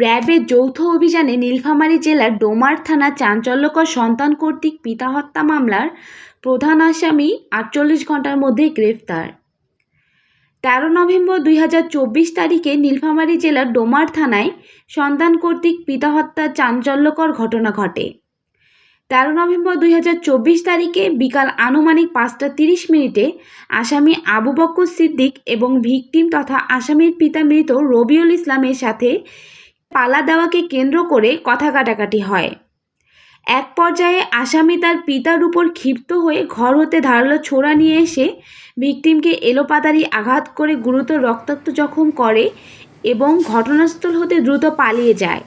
র্যাবের যৌথ অভিযানে নীলফামারী জেলার ডোমার থানা চাঞ্চল্যকর সন্তান কর্তৃক পিতা হত্যা মামলার প্রধান আসামি আটচল্লিশ ঘণ্টার মধ্যে গ্রেফতার। তেরো নভেম্বর দুই হাজার চব্বিশ তারিখে নীলফামারী জেলার ডোমার থানায় সন্তান কর্তৃক পিতা হত্যার চাঞ্চল্যকর ঘটনা ঘটে। তেরো নভেম্বর দুই হাজার চব্বিশ তারিখে বিকাল আনুমানিক পাঁচটা তিরিশ মিনিটে আসামি আবু বক্কর সিদ্দিক এবং ভিকটিম তথা আসামির পিতা মৃত রবিউল ইসলামের সাথে পালা দেওয়াকে কেন্দ্র করে কথা কাটাকাটি হয়। এক পর্যায়ে আসামি তার পিতার উপর ক্ষিপ্ত হয়ে ঘর হতে ধারালো ছোড়া নিয়ে এসে ভিকটিমকে এলোপাতারি আঘাত করে গুরুতর রক্তাক্ত জখম করে এবং ঘটনাস্থল হতে দ্রুত পালিয়ে যায়।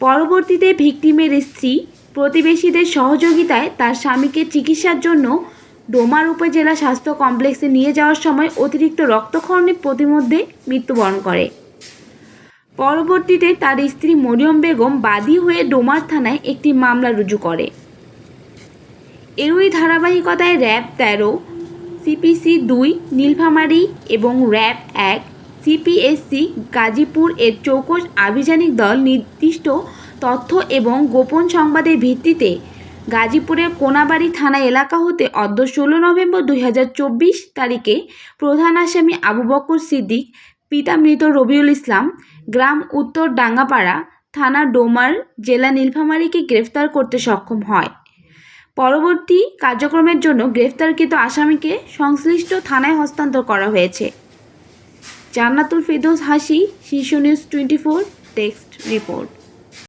পরবর্তীতে ভিকটিমের স্ত্রী প্রতিবেশীদের সহযোগিতায় তার স্বামীকে চিকিৎসার জন্য ডোমার উপজেলা স্বাস্থ্য কমপ্লেক্সে নিয়ে যাওয়ার সময় অতিরিক্ত রক্তক্ষরণে প্রতিমধ্যে মৃত্যুবরণ করে। পরবর্তীতে তার স্ত্রী মরিয়ম বেগম বাদী হয়ে ডোমার থানায় একটি মামলা রুজু করে। এরই ধারাবাহিকতায় র্যাব তেরো সিপিসি দুই, নীলফামারী এবং র্যাব এক সিপিএসসি গাজীপুর এর চৌকস আভিযানিক দল নির্দিষ্ট তথ্য এবং গোপন সংবাদের ভিত্তিতে গাজীপুরের কোনাবাড়ি থানা এলাকা হতে অদ্য ষোলো নভেম্বর দুই হাজার চব্বিশ তারিখে প্রধান আসামি আবু বকর সিদ্দিক, পিতা মৃত রবিউল ইসলাম গ্রাম উত্তর ডাঙ্গাপাড়া থানা ডোমার জেলা নীলফামারীকে গ্রেফতার করতে সক্ষম হয়। পরবর্তী কার্যক্রমের জন্য গ্রেফতারকৃত আসামিকে সংশ্লিষ্ট থানায় হস্তান্তর করা হয়েছে। Jannatul Ferdous Hasi, Shirsha news twenty four, text report.